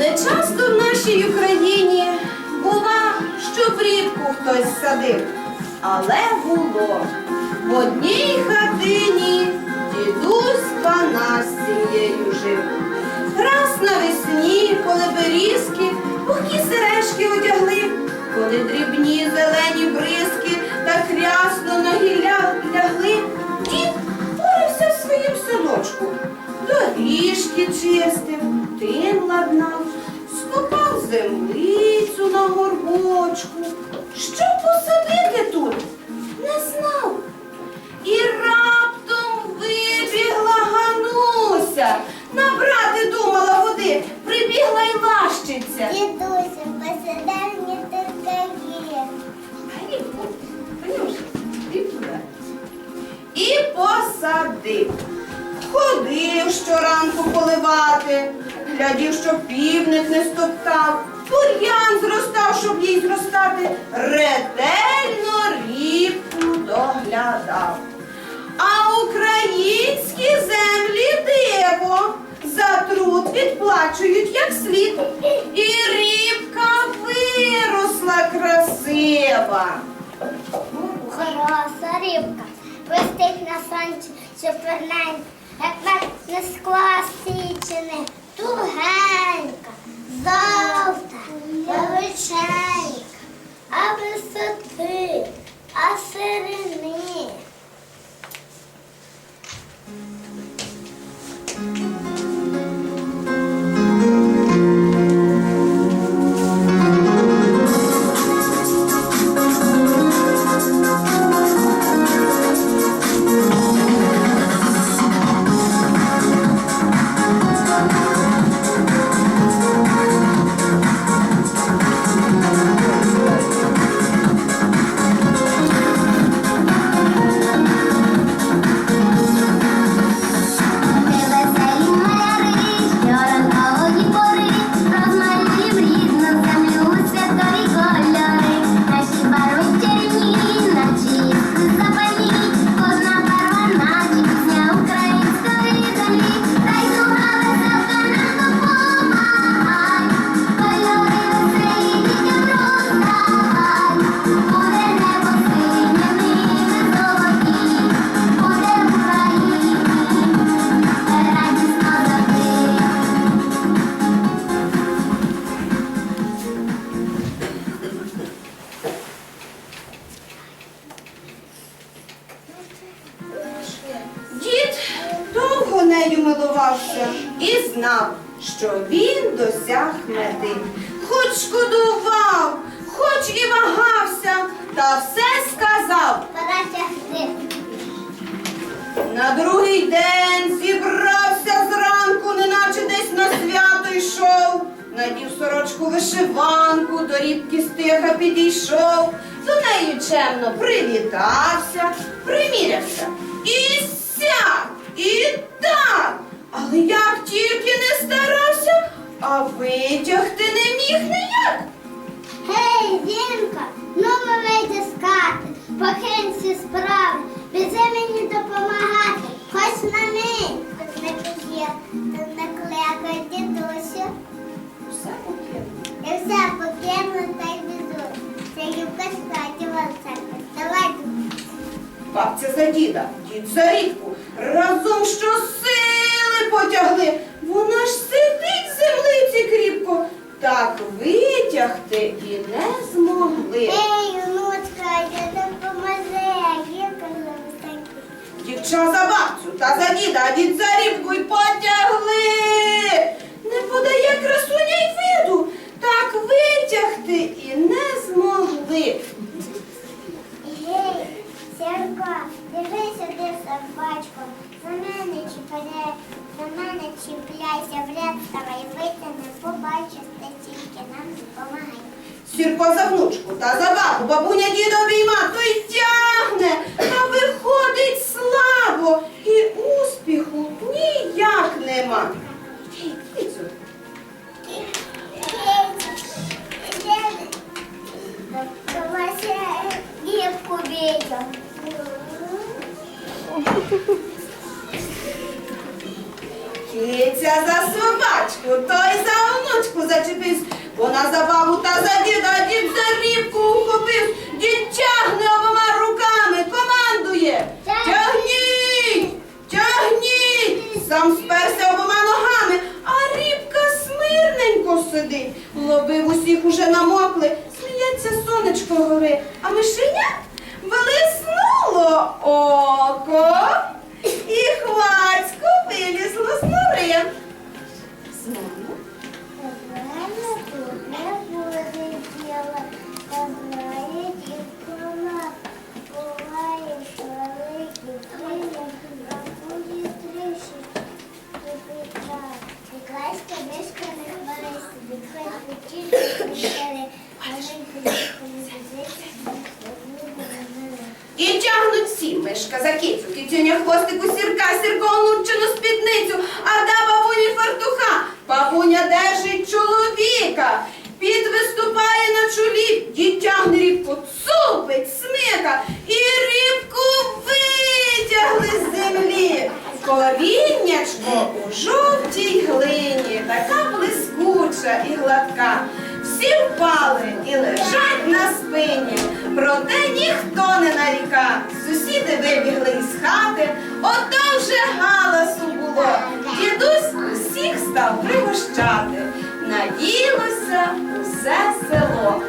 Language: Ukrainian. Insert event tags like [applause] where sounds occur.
Не часто в нашій Україні бува, що рібку хтось садив, але було. В одній хатині дідусь пана з сім'єю жив. Раз навесні, коли берізки, пухкі сережки одягли, коли дрібні зелені бризки так рясно на гілля лягли, дід порався в своїм садочку. Доріжки чистив, тин ладнав, землицю на горбочку. Що посадити тут? Не знав. І раптом вибігла Гануся. Набрати думала води, прибігла й лащиця. Дідуся, посідай мені грибку дай. І посадив. Ходив щоранку поливати, глядів, щоб півник не стоптав, бур'ян зростав, щоб їй зростати, ретельно рібку доглядав. А українські землі диво за труд відплачують як слід. І рібка виросла красива. Хороша рибка. Блистить на сонці суперненька, як мед не скла січене, тугенька, золота, величенька, знав, що він досяг мети. Хоч шкодував, хоч і вагався, та все сказав. На другий день зібрався зранку, неначе десь на свято йшов. Надів сорочку вишиванку, до рібки стиха підійшов, до неї чемно привітався, примірявся. І сяк, і так. Але як тільки не старався, а витягти не міг ніяк. Гей, Дінка, ну ми хати, покинься справи, бізи мені допомагати, хоч на. Тут не п'є, не клекає дідуся. Все таке. І все покину та й біжу. Це юбка статі церкви. Давай. Бабця за діда, дід за рідку, разом що потягли. Вона ж сидить в землиці кріпко, так витягти і не змогли. Ей, внучка, я допоможи, гірка високі. Дівча за бабцю та за діда, а дід за рібку й потягли. Чіпляйся, в ряд ставай, витягни, побачиш, ти тільки нам допомагай. Сірко за внучку та за бабу, бабуня діда обійма, то й тягне, а виходить слабо, і успіху ніяк нема. Кицю, бійте. [laughs] Киця за собачку, той за онучку зачепився, вона за бабу та за діда, дід за рібку ухопив, дід тягне обома руками, командує. Тягніть! Тягніть! Сам сперся обома ногами, а рібка смирненько сидить. Лоби в усіх уже намокли, сміється сонечко гори, а мишеня кицю, хвостику сірка, сірко онучину спідницю, а да бабуні фартуха, бабуня держить чоловіка, під виступає на чолі, дід тягне рібку, цупить, смика, і рібку витягли з землі. Коріннячко у жовтій глині, така блискуча і гладка. Всі впали і лежать на спині, проте ніхто не нарікав. Сусіди вибігли ото вже галасу було. Дідусь усіх став пригощати. Наділося усе село.